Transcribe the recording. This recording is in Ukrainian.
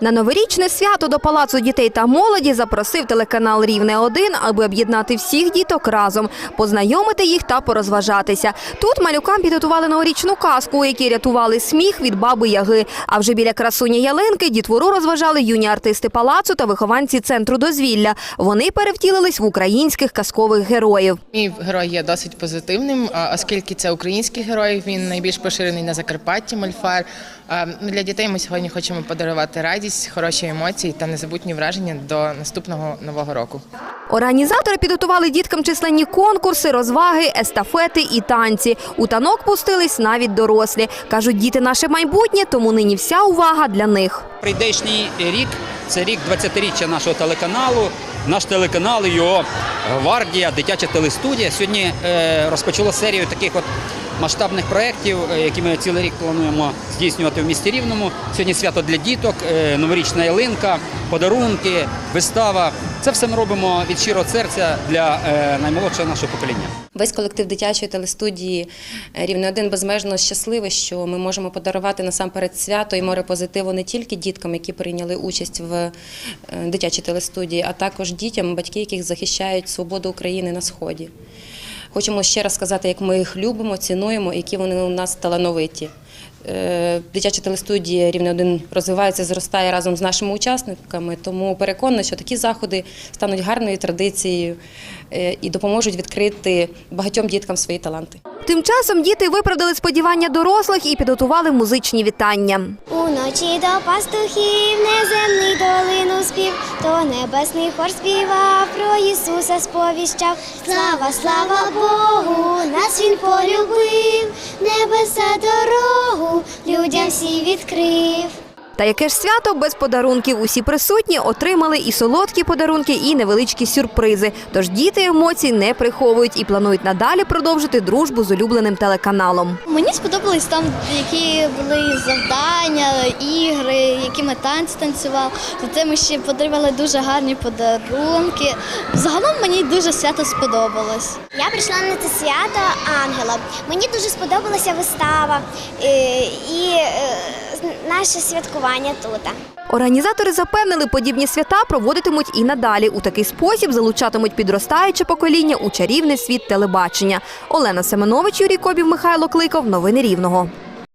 На новорічне свято до Палацу дітей та молоді запросив телеканал Рівне 1 аби об'єднати всіх діток разом, познайомити їх та порозважатися. Тут малюкам підготували новорічну казку, у якій рятували сміх від баби Яги. А вже біля красуні ялинки дітвору розважали юні артисти палацу та вихованці центру дозвілля. Вони перевтілились в українських казкових героїв. Мій герой є досить позитивним, оскільки це український герой, він найбільш поширений на Закарпатті, Мольфар. Для дітей ми сьогодні хочемо подарувати радість, хороші емоції та незабутні враження до наступного нового року. Організатори підготували діткам численні конкурси, розваги, естафети і танці. У танок пустились навіть дорослі. Кажуть, діти наше майбутнє, тому нині вся увага для них. Прийдешній рік це рік 20-річчя нашого телеканалу. Наш телеканал, його гвардія, дитяча телестудія сьогодні е, розпочало серію таких от масштабних проєктів, е, які ми цілий рік плануємо здійснювати в місті Рівному. Сьогодні свято для діток, е, новорічна ялинка, подарунки, вистава. Це все ми робимо від щирого серця для е, наймолодшого нашого покоління. Весь колектив дитячої телестудії Рівне 1 безмежно щасливий, що ми можемо подарувати насамперед свято і море позитиву не тільки діткам, які прийняли участь в дитячій телестудії, а також дітям, батьки, яких захищають свободу України на сході. Хочемо ще раз сказати, як ми їх любимо, цінуємо, які вони у нас талановиті. Е, Дитяча телестудія Рівне 1 розвивається, зростає разом з нашими учасниками, тому переконана, що такі заходи стануть гарною традицією е, і допоможуть відкрити багатьом діткам свої таланти. Тим часом діти виправдали сподівання дорослих і підготували музичні вітання. Уночі до пастухів неземний то небесний хор співав, про Ісуса сповіщав. Слава, слава Богу, нас він полюбив, небеса дорогу людям всі відкрив. Та яке ж свято без подарунків? Усі присутні отримали і солодкі подарунки, і невеличкі сюрпризи. Тож діти емоцій не приховують і планують надалі продовжити дружбу з улюбленим телеканалом. Мені сподобались там, які були завдання, ігри, які ми танці танцювали. Зате ми ще отримали дуже гарні подарунки. Загалом мені дуже свято сподобалось. Я прийшла на це свято ангела. Мені дуже сподобалася вистава е, і е, наше святкування тут. Організатори запевнили, подібні свята проводитимуть і надалі. У такий спосіб залучатимуть підростаюче покоління у чарівний світ телебачення. Олена Семенович, Юрій Кобів, Михайло Кликов. Новини Рівного.